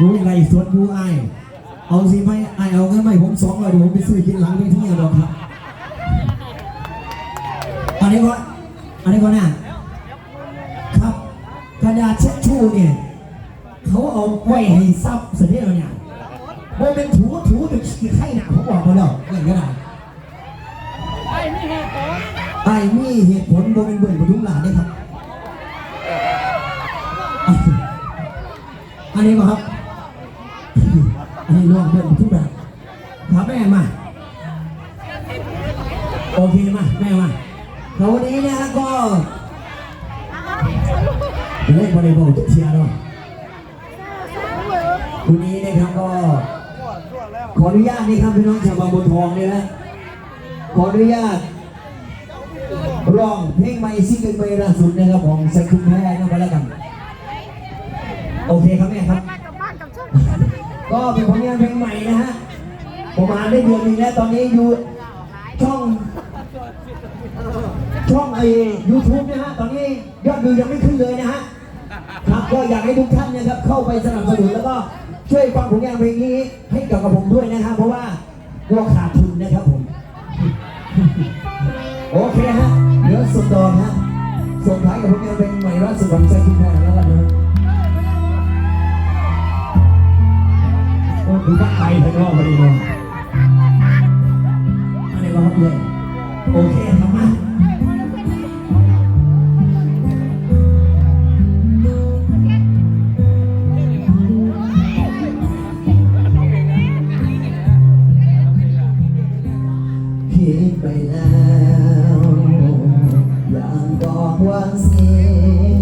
ดูไรสดดูไอเอาสิไหมไอเอาเงินไหมผมสองร้อยเดี๋ยวผมไปซื้อกินหลังไปที่เอาดอกครับอันนี้ก็อันนี้ก็น่ะครับกระดาษเช็ดชูเนี่ยเขาเอาไว้ให้ซับเสร็จแล้วเนี่ยว่าเป็นถูถูเป็นขี้ไข่หนาผมบอกมาแล้วเรื่องก็ได้ไอ้นี่เหตุผลไอ้มีเหตุผลโดยเป็นเบื่อปทุมหลานได้ครับอันนี้ก็ครับ อันนี้รวมเบื่อปทุมหลานครับแม่มา โอเคมาแม่มาแล้ววันนี้นะก็เล่นบอลเลย์บอลทุกเชียร์เนาะวันนี้นะครับก็ ขออนุญาตนี่ครับพี่น้องชาวบางบัวทองเนี่ยนะขออนุญาตร้องเพลงใหม่ซิงเกิลใหม่ล่าสุดนะครับของสักคุณแม่ก็แล้วกัน โอเคครับแม่ครับ มากับบ้านกับช่อง ก็เป็นผลงานเพลงใหม่นะฮะประมาณได้เดือนนึงแล้วตอนนี้อยู่ช่อง ช่องไอ้ยูทูบนะฮะ ตอนนี้ยอดวิวยังไม่ขึ้นเลยนะฮะ ครับก็อยากให้ทุกท่านนะครับ เข้าไปสนับสนุนแล้วก็ช่วยฟังผลงานเพลงนี้ให้กับกับผมด้วยนะฮะเพราะว่าเราขาดทุนนะครับผม โอเคฮะเดี๋ยวสุดตอนฮะส่งท้ายกับผลงานเพลงใหม่ล่าสุดของใจคุณแม่แล้ว ผิดไปแล้ว อย่างบอกว่าเสีย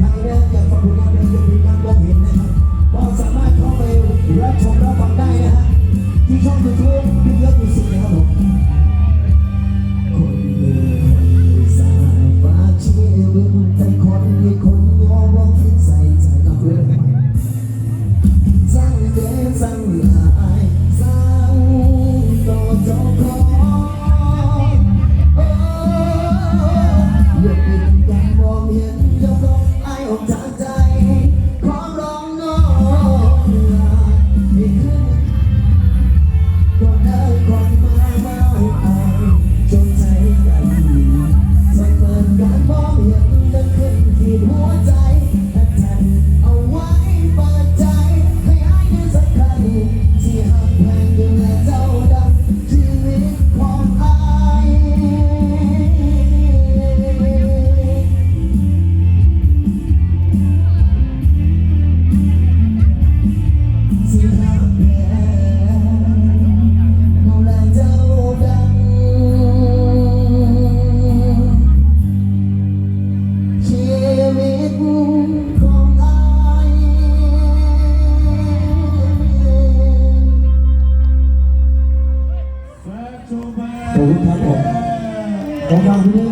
ทางเรื่องเกี่ยวกับผลงานเพงมีการมองเห็นนะครับก็สามารถเข้าไปรับชมรับฟังได้นะฮะที่ช่องยูทูบบิ๊กเยอะมิวสิก หัวใจ Amém.